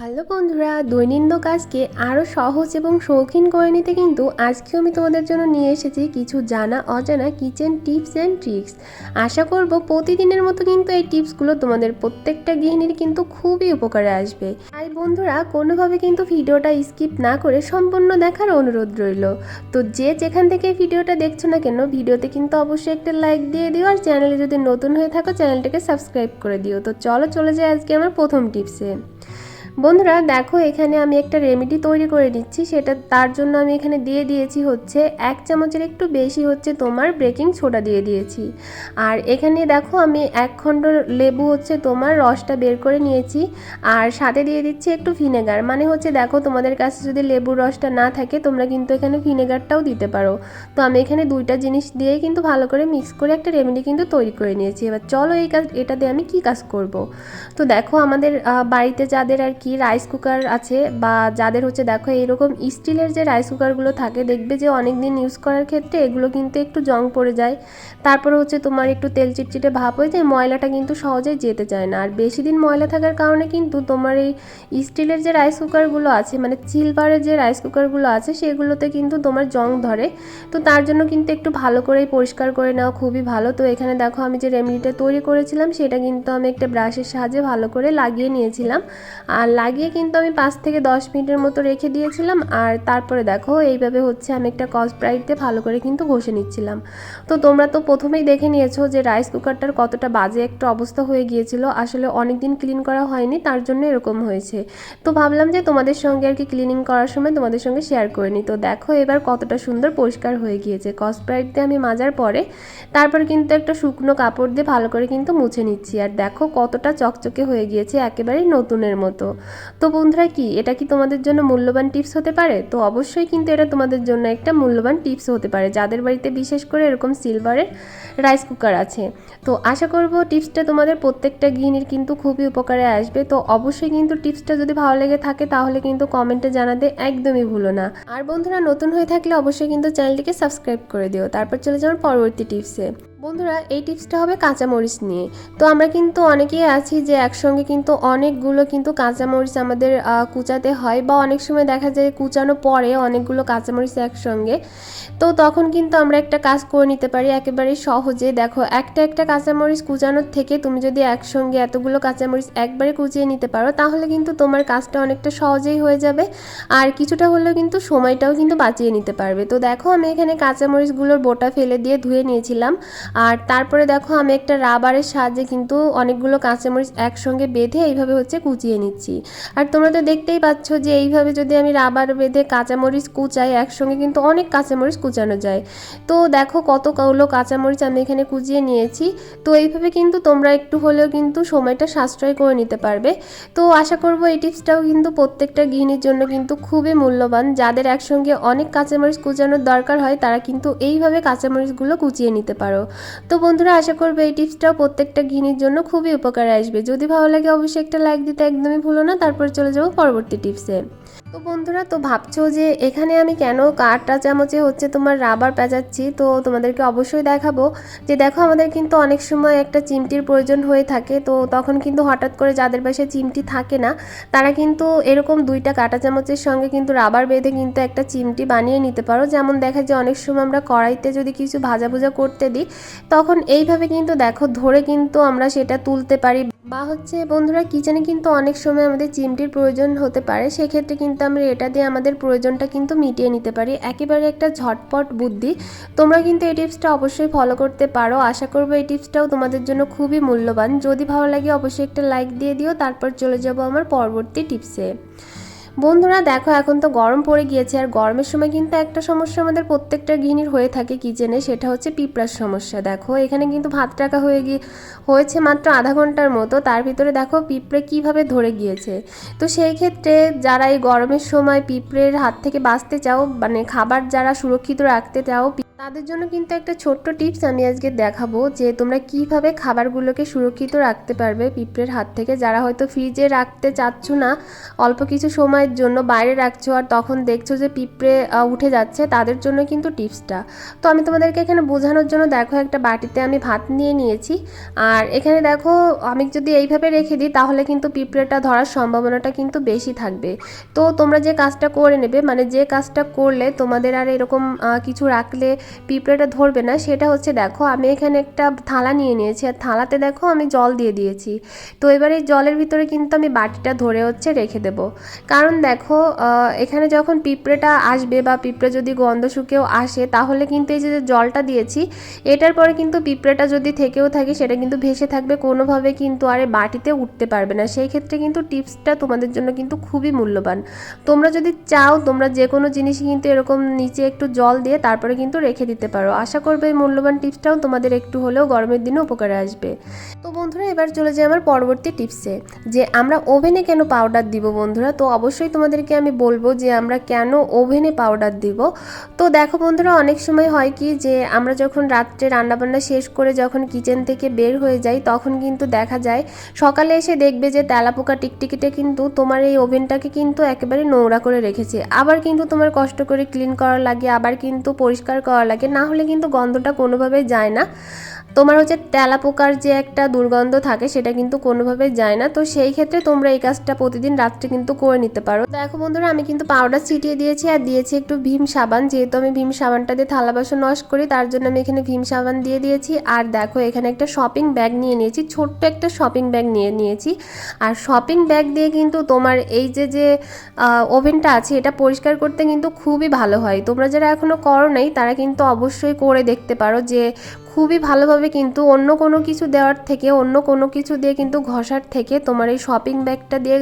Hello বন্ধুরা, দৈনন্দিন কাজকে আরও সহজ এবং শৌখিন করে নিতে কিন্তু আজকেও আমি তোমাদের জন্য নিয়ে এসেছি কিছু জানা, অজানা কিচেন টিপস অ্যান্ড ট্রিক্স আশা করব প্রতিদিনের মতো কিন্তু এই টিপসগুলো তোমাদের প্রত্যেকটা গৃহিণীর কিন্তু খুবই উপকারে আসবে। তাই বন্ধুরা, কোনোভাবে কিন্তু ভিডিওটা স্কিপ না করে সম্পূর্ণ দেখার অনুরোধ রইল। তো যে যেখান থেকে ভিডিওটা দেখছ না কেন, ভিডিওতে কিন্তু অবশ্যই একটা লাইক দিয়ে দিও আর চ্যানেলে যদি নতুন হয়ে থাকো, চ্যানেলটাকে সাবস্ক্রাইব করে দিও। তো চলো চলে যাই আজকে আমার প্রথম টিপসে বন্ধুরা, দেখো এখানে আমি একটা রেমেডি তৈরি করে নিচ্ছি সেটা তার জন্য আমি এখানে দিয়ে দিয়েছি হচ্ছে এক চামচের একটু বেশি হচ্ছে তোমার বেকিং সোডা দিয়ে দিয়েছি। আর এখানে দেখো আমি এক খণ্ড লেবু হচ্ছে তোমার রসটা বের করে নিয়েছি। আর সাথে দিয়ে দিচ্ছি একটু ভিনেগার মানে হচ্ছে দেখো তোমাদের কাছে যদি লেবুর রসটা না থাকে, তোমরা কিন্তু এখানে ভিনেগারটাও দিতে পারো। তো আমি এখানে দুইটা জিনিস দিয়ে কিন্তু ভালো করে মিক্স করে একটা রেমেডি কিন্তু তৈরি করে নিয়েছি। এবার চলো এই কাজ এটা দিয়ে আমি কি কাজ করব? তো দেখো আমাদের বাড়িতে যাদের আর কি রাইস কুকার আছে বা যাদের হচ্ছে দেখো এরকম স্টিলের যে রাইস কুকারগুলো থাকে, দেখবে যে অনেক দিন ইউজ করার ক্ষেত্রে এগুলো কিন্তু একটু জং পড়ে যায়। তারপরে হচ্ছে তোমার একটু তেল চিটচিটে ভাব হয়ে যায়, ময়লাটা কিন্তু সহজেই যেতে চায় না। আর বেশি দিন ময়লা থাকার কারণে কিন্তু তোমার এই স্টিলের যে রাইস কুকারগুলো আছে মানে সিলভারের যে রাইস কুকারগুলো আছে, সেগুলোতে কিন্তু তোমার জং ধরে। তো তার জন্য কিন্তু একটু ভালো করেই পরিষ্কার করে নেওয়া খুবই ভালো। তো এখানে দেখো আমি যে রেমেডিটা তৈরি করেছিলাম, সেটা কিন্তু আমি একটা ব্রাশের সাহায্যে ভালো করে লাগিয়ে নিয়েছিলাম। আর লাগিয়ে কিন্তু আমি পাঁচ থেকে দশ মিনিটের মতো রেখে দিয়েছিলাম। আর তারপরে দেখো, এইভাবে হচ্ছে আমি একটা কসব্রাইট দিয়ে ভালো করে কিন্তু ঘষে নিচ্ছিলাম। তো তোমরা তো প্রথমেই দেখে নিয়েছো যে রাইস কুকারটার কতটা বাজে একটা অবস্থা হয়ে গিয়েছিল। আসলে অনেক দিন ক্লিন করা হয়নি, তার জন্য এরকম হয়েছে। তো ভাবলাম যে তোমাদের সঙ্গে আর কি ক্লিনিং করার সময় তোমাদের সঙ্গে শেয়ার করে নিই। তো দেখো এবার কতটা সুন্দর পরিষ্কার হয়ে গিয়েছে। কসব্রাইট দিয়ে আমি মাজার পরে তারপর কিন্তু একটা শুকনো কাপড় দিয়ে ভালো করে কিন্তু মুছে নিচ্ছি। আর দেখো কতটা চকচকে হয়ে গিয়েছে, একেবারেই নতুনের মতো। তো বন্ধুরা কি, এটা কি তোমাদের জন্য মূল্যবান টিপস হতে পারে? তো অবশ্যই কিন্তু এটা তোমাদের জন্য একটা মূল্যবান টিপস হতে পারে। যাদের বাড়িতে বিশেষ করে এরকম সিলভারের রাইস কুকার আছে। তো আশা করব টিপসটা তোমাদের প্রত্যেকটা গৃহিণীর কিন্তু খুবই উপকারে আসবে। তো অবশ্যই কিন্তু টিপসটা যদি ভালো লেগে থাকে, তাহলে কিন্তু কমেন্টে জানাতে একদমই ভুলো না। আর বন্ধুরা, নতুন হয়ে থাকলে অবশ্যই কিন্তু চ্যানেলটিকে সাবস্ক্রাইব করে দিও। তারপর চলে যাওয়ার পরবর্তী টিপসে বন্ধুরা, এই টিপসটা হবে কাঁচামরিচ নিয়ে। তো আমরা কিন্তু অনেকেই আছি যে একসঙ্গে কিন্তু অনেকগুলো কিন্তু কাঁচামরিচ আমাদের কুচাতে হয় বা অনেক সময় দেখা যায় কুচানো পরে অনেকগুলো কাঁচামরিচ একসঙ্গে। তো তখন কিন্তু আমরা একটা কাজ করে নিতে পারি একেবারে সহজে। দেখো, একটা একটা কাঁচামরিচ কুচানোর থেকে তুমি যদি একসঙ্গে এতগুলো কাঁচামরিচ একবারে কুচিয়ে নিতে পারো, তাহলে কিন্তু তোমার কাজটা অনেকটা সহজেই হয়ে যাবে। আর কিছুটা হলেও কিন্তু সময়টাও কিন্তু বাঁচিয়ে নিতে পারবে। তো দেখো, আমি এখানে কাঁচামরিচগুলোর বোটা ফেলে দিয়ে ধুয়ে নিয়েছিলাম। আর তারপরে দেখো আমি একটা রাবারের সাহায্যে কিন্তু অনেকগুলো কাঁচামরিচ একসঙ্গে বেঁধে এইভাবে হচ্ছে কুচিয়ে নিচ্ছি। আর তোমরা তো দেখতেই পাচ্ছ যে এইভাবে যদি আমি রাবার বেঁধে কাঁচামরিচ কুচাই, একসঙ্গে কিন্তু অনেক কাঁচামরিচ কুচানো যায়। তো দেখো কত কতগুলো কাঁচামরিচ আমি এখানে কুচিয়ে নিয়েছি। তো এইভাবে কিন্তু তোমরা একটু হলেও কিন্তু সময়টা সাশ্রয় করে নিতে পারবে। তো আশা করব এই টিপসটাও কিন্তু প্রত্যেকটা গৃহিণীর জন্য কিন্তু খুবই মূল্যবান। যাদের একসঙ্গে অনেক কাঁচামরিচ কুচানোর দরকার হয়, তারা কিন্তু এইভাবে কাঁচামরিচগুলো কুচিয়ে নিতে পারো। তো বন্ধুরা, আশা করব এই টিপসটাও প্রত্যেকটা গিনির জন্য খুবই উপকারে আসবে। যদি ভালো লাগে, অবশ্যই একটা লাইক দিতে একদমই ভুলো না। তারপর চলে যাব পরবর্তী টিপসে। তো বন্ধুরা, তো ভাবছ যে এখানে আমি কেন কাঠটা চামচে হচ্ছে তোমার রাবার পেঁচাচ্ছি? তো তোমাদেরকে অবশ্যই দেখাবো যে দেখো আমাদের কিন্তু অনেক সময় একটা চিমটির প্রয়োজন হয়ে থাকে। তো তখন কিন্তু হঠাৎ করে যাদের বাসায় চিমটি থাকে না, তারা কিন্তু এরকম দুইটা কাঁটা চামচের সঙ্গে কিন্তু রাবার বেঁধে কিন্তু একটা চিমটি বানিয়ে নিতে পারো। যেমন দেখা যায় অনেক সময় আমরা কড়াইতে যদি কিছু ভাজা ভুজা করতে দিই, তখন এইভাবে কিন্তু দেখো ধরে কিন্তু আমরা সেটা তুলতে পারি। বা হচ্ছে বন্ধুরা কিচেনে কিন্তু অনেক সময় আমাদের চিমটির প্রয়োজন হতে পারে, সেক্ষেত্রে কিন্তু আমরা এটা দিয়ে আমাদের প্রয়োজনটা কিন্তু মিটিয়ে নিতে পারি। একেবারে একটা ঝটপট বুদ্ধি। তোমরা কিন্তু এই টিপসটা অবশ্যই ফলো করতে পারো। আশা করব এই টিপসটাও তোমাদের জন্য খুবই মূল্যবান। যদি ভালো লাগে অবশ্যই একটা লাইক দিয়ে দিও, তারপর চলে যাব আমার পরবর্তী টিপসে। বন্ধুরা, দেখো, এখন তো গরম পড়ে গিয়েছে আর গরমের সময় কিন্তু একটা সমস্যা আমাদের প্রত্যেকটা গৃহিণীর হয়ে থাকে কিচেনে, সেটা হচ্ছে পিঁপড়ার সমস্যা। দেখো, এখানে কিন্তু ভাত টাকা হয়ে গিয়ে, হয়েছে মাত্র আধা ঘণ্টার মতো। তার ভিতরে দেখো, পিঁপড়ে কীভাবে ধরে গিয়েছে। তো সেই ক্ষেত্রে যারা এই গরমের সময় পিঁপড়ের হাত থেকে বাঁচতে চাও মানে খাবার যারা সুরক্ষিত রাখতে চাও তাদের জন্য কিন্তু একটা ছোট্ট টিপস আমি আজকে দেখাবো যে তোমরা কীভাবে খাবারগুলোকে সুরক্ষিত রাখতে পারবে পিঁপড়ের হাত থেকে। যারা হয়তো ফ্রিজে রাখতে চাচ্ছ না, অল্প কিছু সময়ের জন্য বাইরে রাখছো আর তখন দেখছ যে পিঁপড়ে উঠে যাচ্ছে, তাদের জন্য কিন্তু টিপসটা তো আমি তোমাদেরকে এখানে বোঝানোর জন্য দেখো একটা বাটিতে আমি ভাত নিয়ে নিয়েছি। আর এখানে দেখো আমি যদি এইভাবে রেখে দিই, তাহলে কিন্তু পিঁপড়েটা ধরার সম্ভাবনাটা কিন্তু বেশি থাকবে। তো তোমরা যে কাজটা করে নেবে মানে যে কাজটা করলে তোমাদের আর এরকম কিছু রাখলে পিঁপড়েটা ধরবে না, সেটা হচ্ছে দেখো, আমি এখানে একটা থালা নিয়ে নিয়েছি, আর থালাতে দেখো আমি জল দিয়ে দিয়েছি। তো এবার এই জলের ভিতরে কিন্তু আমি বাটিটা ধরে হচ্ছে রেখে দেব। কারণ দেখো এখানে যখন পিঁপড়েটা আসবে বা পিঁপড়ে যদি গন্ধ শুকেও আসে, তাহলে কিন্তু এই যে জলটা দিয়েছি, এটার পরে কিন্তু পিঁপড়েটা যদি থেকেও থাকে, সেটা কিন্তু ভেসে থাকবে, কোনোভাবে কিন্তু আর বাটিতে উঠতে পারবে না। সেই ক্ষেত্রে কিন্তু টিপসটা তোমাদের জন্য কিন্তু খুবই মূল্যবান। তোমরা যদি চাও, তোমরা যে কোনো জিনিসই কিন্তু এরকম নিচে একটু জল দিয়ে তারপরে কিন্তু রেখে দিতে পারো। আশা করবে এই মূল্যবান টিপসটাও তোমাদের একটু হলেও গরমের দিনে উপকারে আসবে। তো বন্ধুরা, এবার চলে যাই আমার পরবর্তী টিপসে, যে আমরা ওভেনে কেন পাউডার দিব বন্ধুরা? তো অবশ্যই তোমাদেরকে আমি বলব যে আমরা কেন ওভেনে পাউডার দিব। তো দেখো বন্ধুরা, অনেক সময় হয় কি যে আমরা যখন রাত্রে রান্নাবান্না শেষ করে যখন কিচেন থেকে বের হয়ে যাই, তখন কিন্তু দেখা যায় সকালে এসে দেখবে যে তেলাপোকা টিকটিকিতে কিন্তু তোমার এই ওভেনটাকে কিন্তু একেবারে নোংরা করে রেখেছে। আবার কিন্তু তোমার কষ্ট করে ক্লিন করা লাগে, আবার কিন্তু পরিষ্কার করা লাগে। না হলে কিন্তু গন্ধটা কোনোভাবেই যায় না। তোমার হচ্ছে তেলাপোকার যে একটা দুর্গন্ধ থাকে, সেটা কিন্তু কোনোভাবে যায় না। তো সেই ক্ষেত্রে তোমরা এই কাজটা প্রতিদিন রাত্রে কিন্তু করে নিতে পারো। দেখো বন্ধুরা, আমি কিন্তু পাউডার ছিটিয়ে দিয়েছি আর দিয়েছি একটু ভীম সাবান। যেহেতু আমি ভীম সাবানটা দিয়ে থালা বাসন ওয়াশ করি, তার জন্য আমি এখানে ভীম সাবান দিয়ে দিয়েছি। আর দেখো, এখানে একটা শপিং ব্যাগ নিয়ে নিয়েছি, ছোট্ট একটা শপিং ব্যাগ নিয়ে নিয়েছি। আর শপিং ব্যাগ দিয়ে কিন্তু তোমার এই যে যে ওভেনটা আছে, এটা পরিষ্কার করতে কিন্তু খুবই ভালো হয়। তোমরা যারা এখনও করো নাই, তারা কিন্তু অবশ্যই করে দেখতে পারো যে খুবই ভালোভাবে কিন্তু অন্য কোনো কিছু দেওয়ার থেকে, অন্য কোনো কিছু দিয়ে কিন্তু ঘষার থেকে তোমার এই শপিং ব্যাগটা দিয়ে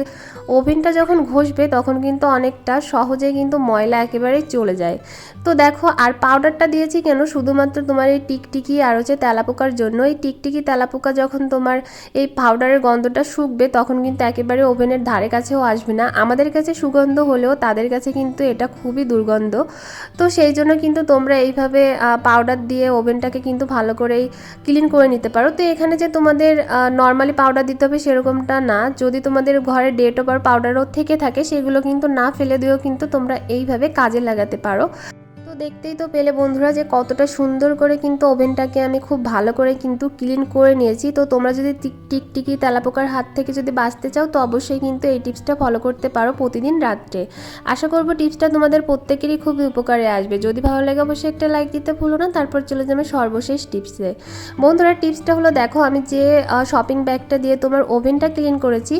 ওভেনটা যখন ঘষবে তখন কিন্তু অনেকটা সহজে কিন্তু ময়লা একেবারেই চলে যায়। তো দেখো, আর পাউডারটা দিয়েছি কেন? শুধুমাত্র তোমার এই টিকটিকি আর হচ্ছে তেলাপোকার জন্য। এই টিকটিকি, তেলাপোকা যখন তোমার এই পাউডারের গন্ধটা শুকবে তখন কিন্তু একেবারে ওভেনের ধারে কাছেও আসবে না। আমাদের কাছে সুগন্ধ হলেও তাদের কাছে কিন্তু এটা খুবই দুর্গন্ধ। তো সেই জন্য কিন্তু তোমরা এইভাবে পাউডার দিয়ে ওভেনটাকে কিন্তু ভালো করেই ক্লিন করে নিতে পারো। তো এখানে যে তোমাদের নর্মালি পাউডার দিতে হবে সেরকমটা না। যদি তোমাদের ঘরে ডেট ওভার পাউডারও থেকে থাকে, সেগুলো কিন্তু না ফেলে দিয়েও কিন্তু তোমরা এইভাবে কাজে লাগাতে পারো। তো দেখতেই তো পেলে বন্ধুরা যে কতটা সুন্দর করে কিন্তু ওভেনটাকে আমি খুব ভালো করে কিন্তু ক্লিন করে নিয়েছি। তো তোমরা যদি টিক টিকটিকি তেলাপোকার হাত থেকে যদি বাঁচতে চাও, তো অবশ্যই কিন্তু এই টিপসটা ফলো করতে পারো প্রতিদিন রাত্রে। আশা করব টিপসটা তোমাদের প্রত্যেকেরই খুবই উপকারে আসবে। যদি ভালো লাগে অবশ্যই একটা লাইক দিতে ভুলো না, তারপর চলে যাবে সর্বশেষ টিপসে। বন্ধুরা, টিপসটা হলো দেখো, আমি যে শপিং ব্যাগটা দিয়ে তোমার ওভেনটা ক্লিন করেছি,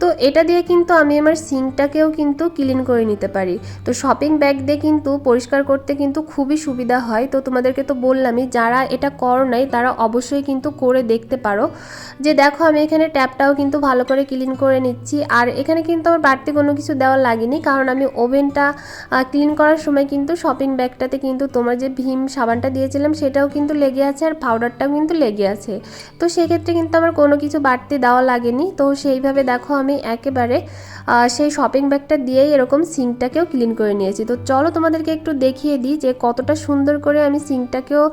তো এটা দিয়ে কিন্তু আমি আমার সিঙ্কটাকেও কিন্তু ক্লিন করে নিতে পারি। তো শপিং ব্যাগ দিয়ে কিন্তু পরিষ্কার করতে কিন্তু খুবই সুবিধা হয়। তো তোমাদেরকে তো বললামই, যারা এটা করো নাই, তারা অবশ্যই কিন্তু করে দেখতে পারো। যে দেখো, আমি এখানে ট্যাপটাও কিন্তু ভালো করে ক্লিন করে নিচ্ছি। আর এখানে কিন্তু আমার বাড়তি কোনো কিছু দেওয়া লাগেনি, কারণ আমি ওভেনটা ক্লিন করার সময় কিন্তু শপিং ব্যাগটাতে কিন্তু তোমার যে ভীম সাবানটা দিয়েছিলাম, সেটাও কিন্তু লেগে আছে আর পাউডারটাও কিন্তু লেগে আছে। তো সেক্ষেত্রে কিন্তু আমার কোনো কিছু বাড়তি দেওয়া লাগেনি। তো সেইভাবে দেখো, আমি একেবারে সেই শপিং ব্যাগটা দিয়েই এরকম সিঙ্কটাকেও ক্লিন করে নিয়েছি। তো চলো তোমাদেরকে একটু দেখিয়ে দিই যে কতটা সুন্দর করে আমি সিঙ্কটাকেও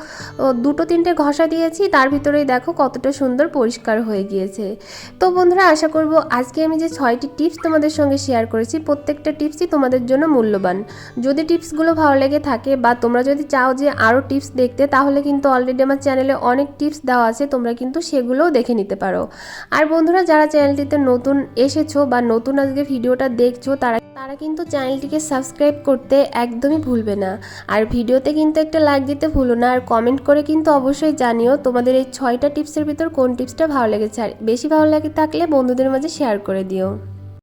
দুটো তিনটে ঘষা দিয়েছি, তার ভিতরেই দেখো কতটা সুন্দর পরিষ্কার হয়ে গিয়েছে। তো বন্ধুরা, আশা করব আজকে আমি যে ছয়টি টিপস তোমাদের সঙ্গে শেয়ার করেছি, প্রত্যেকটা টিপসই তোমাদের জন্য মূল্যবান। যদি টিপসগুলো ভালো লেগে থাকে বা তোমরা যদি চাও যে আরও টিপস দেখতে, তাহলে কিন্তু অলরেডি আমার চ্যানেলে অনেক টিপস দেওয়া আছে, তোমরা কিন্তু সেগুলোও দেখে নিতে পারো। আর বন্ধুরা, যারা চ্যানেলটিতে নতুন এসেছ বা নতুন আজকে ভিডিওটা দেখছ, তারা তারা কিন্তু চ্যানেলটিকে সাবস্ক্রাইব করতে একদমই ভুলবে না। আর ভিডিওতে কিন্তু একটা লাইক দিতে ভুলো না। আর কমেন্ট করে কিন্তু অবশ্যই জানিও তোমাদের এই ছয়টা টিপসের ভিতর কোন টিপসটা ভালো লেগেছে। আর বেশি ভালো লাগে থাকলে বন্ধুদের মাঝে শেয়ার করে দিও।